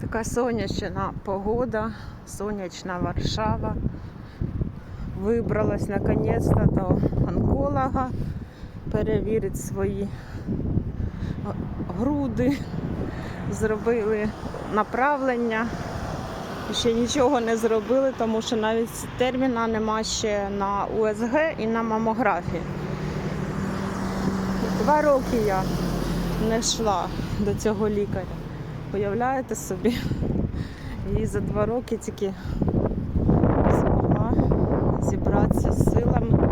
Така сонячна погода, сонячна Варшава. Вибралась наконець-то до онколога, перевірити свої груди, зробили направлення. Ще нічого не зробили, тому що навіть терміна нема ще на УСГ і на мамографії. Два роки я не йшла до цього лікаря. Уявляєте собі? І за два роки тільки змогла зібратися з силами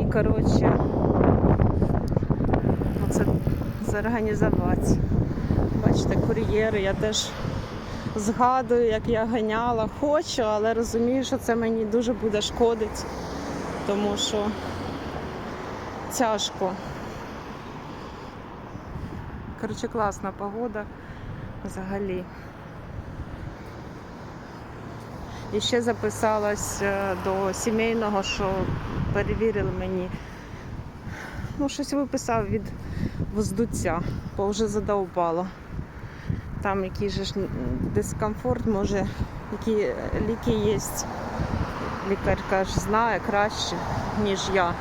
і, коротше, оце зорганізувати. Бачите, кур'єри, я теж згадую, як я ганяла, хочу, але розумію, що це мені дуже буде шкодити, тому що тяжко. Коротше, класна погода взагалі. І ще записалась е, до сімейного, що перевірили мені. Ну, щось виписав від воздуття, бо вже задовбало. Там який же дискомфорт, може, які ліки є. Лікарка ж знає краще, ніж я.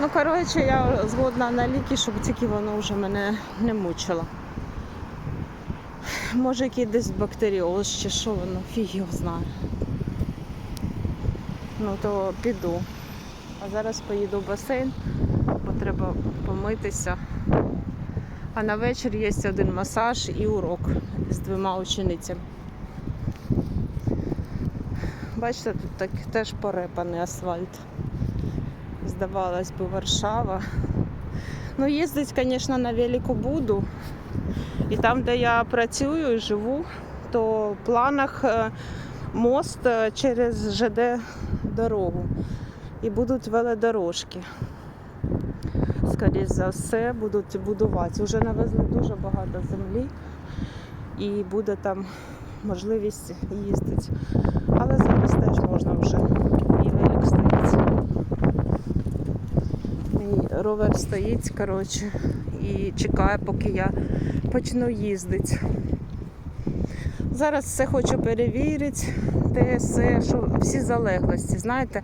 Ну, коротше, я згодна на ліки, щоб тільки воно вже мене не мучило. Може, який десь бактеріоз чи що воно, фіг його знає. Ну то піду. А зараз поїду в басейн, бо треба помитися. А на вечір є один масаж і урок з двома ученицями. Бачите, тут так теж порепаний асфальт. Здавалось би, Варшава. Ну, їздить, звісно, на велику буду. І там, де я працюю і живу, то в планах е, мост е, через ЖД дорогу. І будуть велодорожки. Скоріше за все, будуть будувати. Уже навезли дуже багато землі і буде там можливість їздити. Але зараз теж можна вже. І велик стоїть. І ровер стоїть, коротше, і чекає, поки я почну їздити. Зараз все хочу перевірити, те що всі залеглості. Знаєте,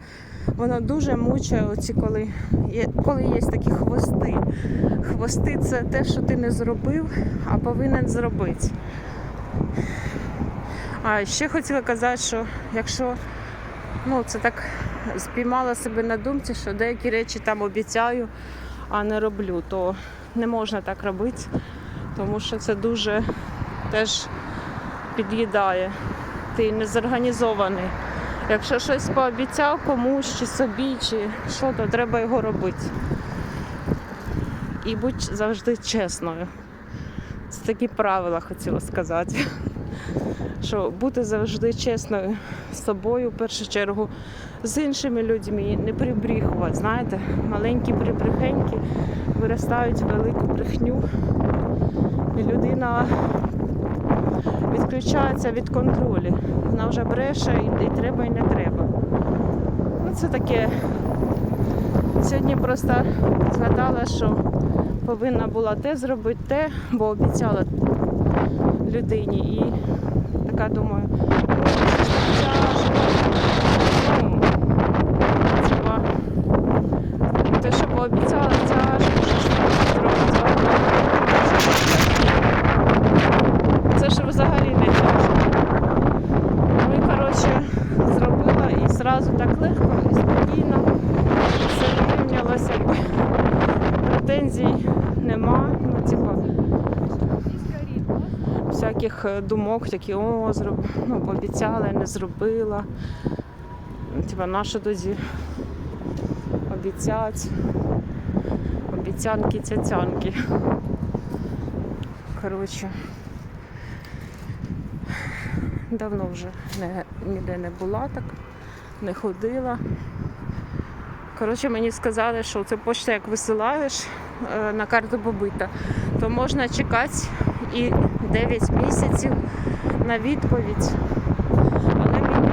воно дуже мучає, оці, коли є, коли є такі хвости. Хвости це те, що ти не зробив, а повинен зробити. А ще хотіла казати, що якщо ну, це так спіймала себе на думці, що деякі речі там обіцяю, а не роблю, то не можна так робити, тому що це дуже теж під'їдає. Ти не зорганізований. Якщо щось пообіцяв комусь чи собі, чи що, то треба його робити. І будь завжди чесною. Це такі правила хотіла сказати. Що бути завжди чесною з собою в першу чергу, з іншими людьми, не прибріхувати. Знаєте, маленькі прибрехеньки виростають в велику брехню. І людина відключається від контролю. Вона вже бреше і, і треба, і не треба. Ну, це таке. Сьогодні просто згадала, що повинна була те зробити, те, бо обіцяла людині. І така думаю, ну, це ж так тяжко. Ну, типа, те, що пообіцяла, тяжко, що ж треба зробити. Це ж взагалі не тяжко. Ну і коротше зробила і зразу так легко і спокійно. Все вирівнялося, якби претензій нема. Ну, типа, всяких е, думок, такі, о, зроб... ну, пообіцяла, не зробила. Типа, нащо тоді обіцять. Обіцянки, цяцянки. Коротше. Давно вже не, ніде не була так, не ходила. Коротше, мені сказали, що це почта як висилаєш е, на карту побита, то можна чекати і 9 місяців на відповідь. Але мені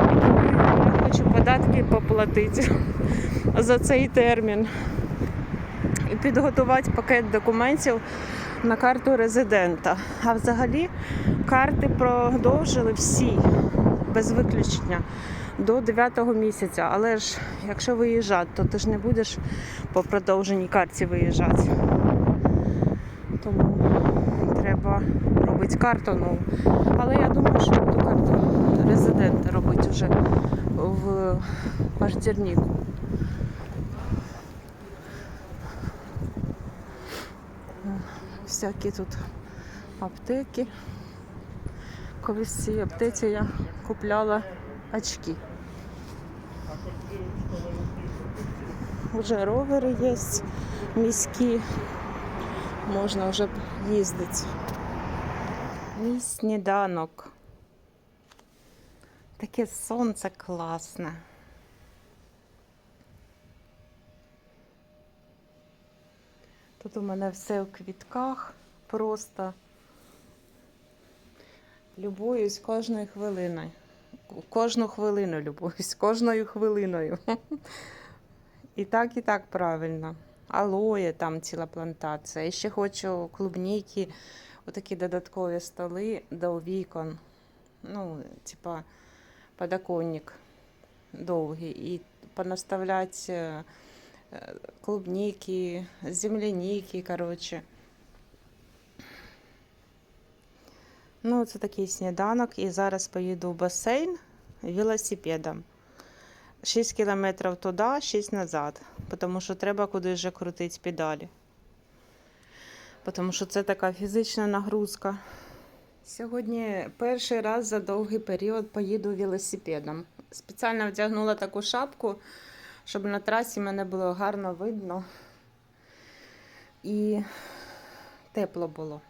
я хочу податки поплатити за цей термін і підготувати пакет документів на карту резидента. А взагалі карти продовжили всі без виключення до 9 місяця. Але ж якщо виїжджати, то ти ж не будеш по продовженій карті виїжджати. Тому треба робити карту нову. Але я думаю, що буду карту резидента робити вже в квартирнику. Всякі тут аптеки. Колись в цій аптеці я купляла очки. Вже ровери є міські, можна вже їздити. Мій сніданок. Таке сонце класне. Тут у мене все в квітках просто. Любуюсь кожною хвилиною. Кожну хвилину любуюсь, кожною хвилиною. І так, і так правильно. Алоє там ціла плантація. І ще хочу клубніки, отакі додаткові столи до вікон. Ну, типа подоконник довгий. І понаставляти е, клубніки, земляніки, коротше. Ну, це такий сніданок. І зараз поїду в басейн велосипедом. 6 кілометрів туди, 6 назад. Тому що треба кудись вже крутити педалі. Тому що це така фізична нагрузка. Сьогодні перший раз за довгий період поїду велосипедом. Спеціально вдягнула таку шапку, щоб на трасі мене було гарно видно і тепло було.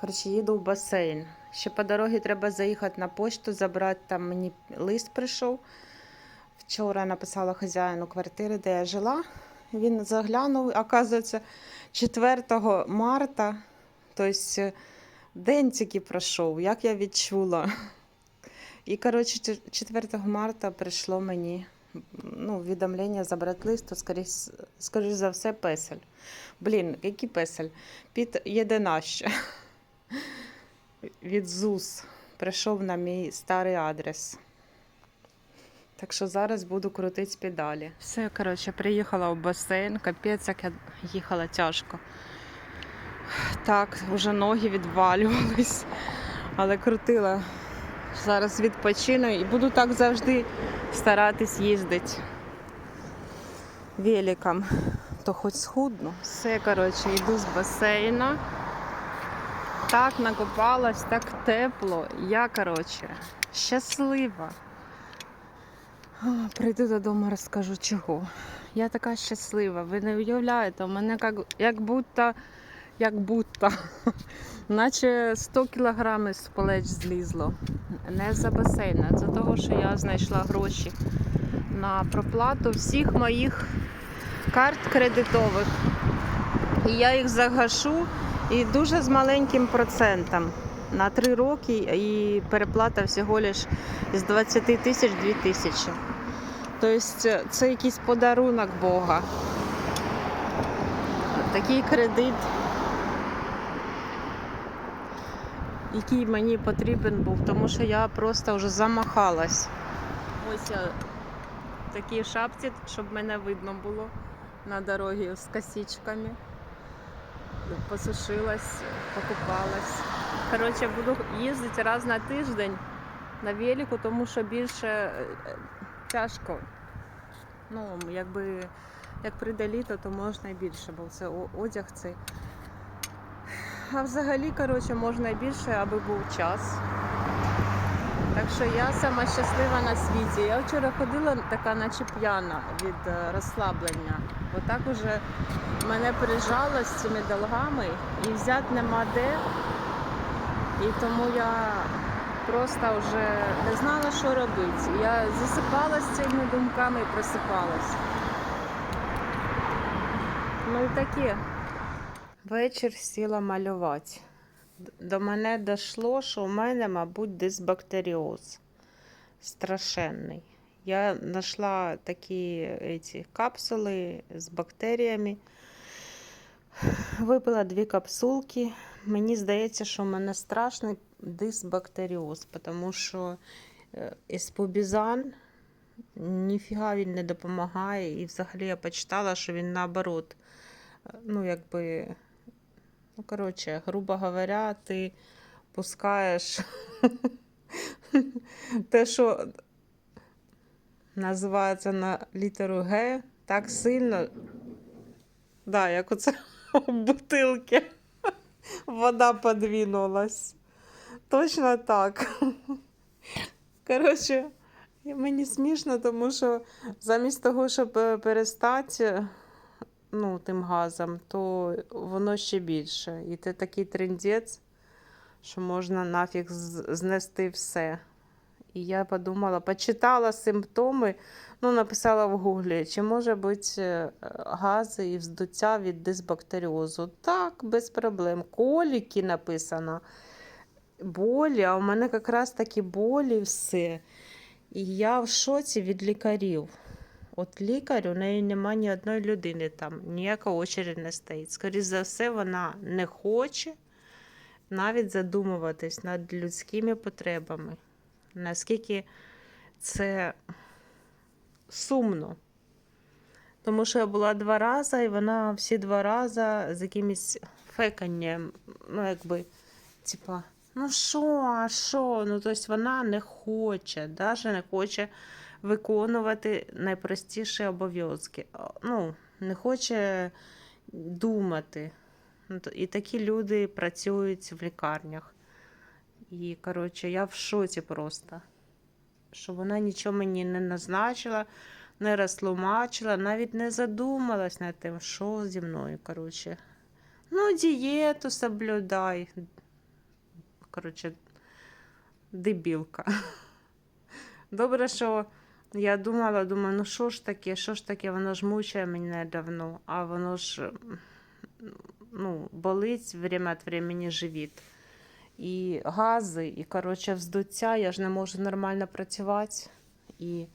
Коротше, їду в басейн. Ще по дорозі треба заїхати на почту, забрати там мені лист прийшов. Вчора написала хазяїну квартири, де я жила. Він заглянув, оказується, 4 марта, тобто день тільки пройшов, як я відчула. І, коротше, 4 марта прийшло мені ну, повідомлення забрати лист, то, скоріш, скоріш за все, песель. Блін, який песель? Під 11 від ЗУС прийшов на мій старий адрес. Так що зараз буду крутити педалі. Все, коротше, приїхала в басейн, капець, як я їхала тяжко. Так, вже ноги відвалювались, але крутила. Зараз відпочину і буду так завжди старатись їздити великом, то хоч схудну. Все, коротше, йду з басейна. Так накопалась, так тепло. Я, коротше, щаслива. Прийду додому, розкажу чого. Я така щаслива. Ви не уявляєте, у мене як, як будто, як будто, наче 100 кілограмів з плеч злізло. Не за басейн, а за того, що я знайшла гроші на проплату всіх моїх карт кредитових. І я їх загашу і дуже з маленьким процентом. На 3 роки і переплата всього лиш з 20 тисяч 2 тисячі. Тобто це якийсь подарунок Бога. Такий кредит, який мені потрібен був, тому що я просто вже замахалась. Ось я в такій шапці, щоб мене видно було на дорогі з косичками. Посушилась, покупалась. Коротше, буду їздити раз на тиждень на велику, тому що більше е, тяжко. Ну, якби як прийде літо, то можна і більше, бо це одяг цей. А взагалі, коротше, можна і більше, аби був час. Так що я сама щаслива на світі. Я вчора ходила така, наче п'яна від е, розслаблення. Отак уже мене прижало з цими долгами і взяти нема де. І тому я просто вже не знала, що робити. Я засипалась цими думками і просипалась. Ну і таке. Вечір сіла малювати. До мене дійшло, що у мене, мабуть, дисбактеріоз страшенний. Я знайшла такі ці, капсули з бактеріями. Випила дві капсулки. Мені здається, що в мене страшний дисбактеріоз, тому що е, еспобізан ніфіга він не допомагає. І взагалі я почитала, що він наоборот. е, Ну, якби, ну, коротше, грубо говоря, ти пускаєш те, що називається на літеру Г, так сильно. Да, як оце бутилки. Вода подвинулась. Точно так. Коротше, мені смішно, тому що замість того, щоб е, перестати ну, тим газом, то воно ще більше. І ти такий трендець, що можна нафіг знести все. І я подумала, почитала симптоми, ну, написала в гуглі, чи може бути е, гази і вздуття від дисбактеріозу. Так, без проблем. Коліки написано. Болі, а у мене якраз такі болі все. І я в шоці від лікарів. От лікар, у неї немає ні одної людини там, ніяка очередь не стоїть. Скоріше за все, вона не хоче навіть задумуватись над людськими потребами. Наскільки це сумно. Тому що я була два рази, і вона всі два рази з якимось феканням, ну, якби, типа, ну що, а що? Ну, тобто вона не хоче, навіть не хоче виконувати найпростіші обов'язки. Ну, не хоче думати. Ну, І такі люди працюють в лікарнях. І, коротше, я в шоці просто. Що вона нічого мені не назначила, не розтлумачила, навіть не задумалась над тим, що зі мною. Коротше. Ну, дієту соблюдай. Коротше, дебілка. Добре, що я думала, думаю, ну що ж таке, що ж таке, воно ж мучає мене давно, а воно ж ну, болить время від времени живіт. І гази, і коротше, вздуття, я ж не можу нормально працювати. І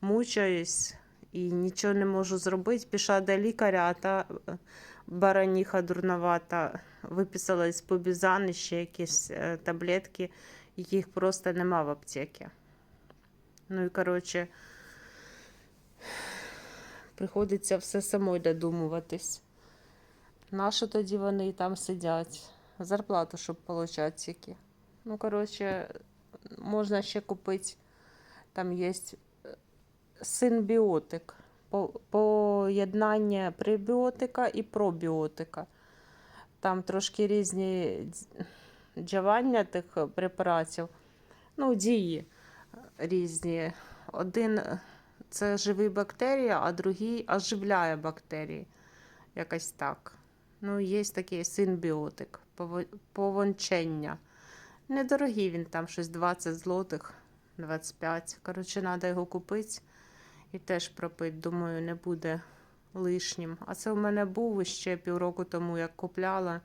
мучаюсь, і нічого не можу зробити. Пішла до лікаря, та е, бараніха дурновата виписала із побізани ще якісь е, таблетки, яких просто нема в аптеці. Ну і коротше, приходиться все самой додумуватись. Нащо тоді вони там сидять? Зарплату, щоб отримати тільки. Ну, коротше, можна ще купити. Там є синбіотик. Поєднання пребіотика і пробіотика. Там трошки різні джавання тих препаратів. Ну, дії різні. Один е, це живі бактерії, а другий оживляє бактерії. Якось так. Ну, є такий синбіотик, повончення. Недорогий він там щось 20 злотих, 25. Коротше, треба його купити і теж пропити. Думаю, не буде лишнім. А це в мене був ще півроку тому, як купляла.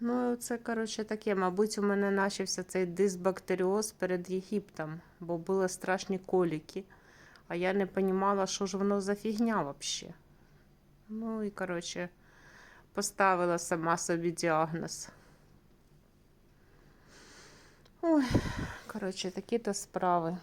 Ну, це, коротше, таке. Мабуть, у мене почався цей дисбактеріоз перед Єгиптом, бо були страшні коліки. А я не розуміла, що ж воно за фігня взагалі. Ну і, коротше, поставила сама собі діагноз. Ой, коротше, такі то справи.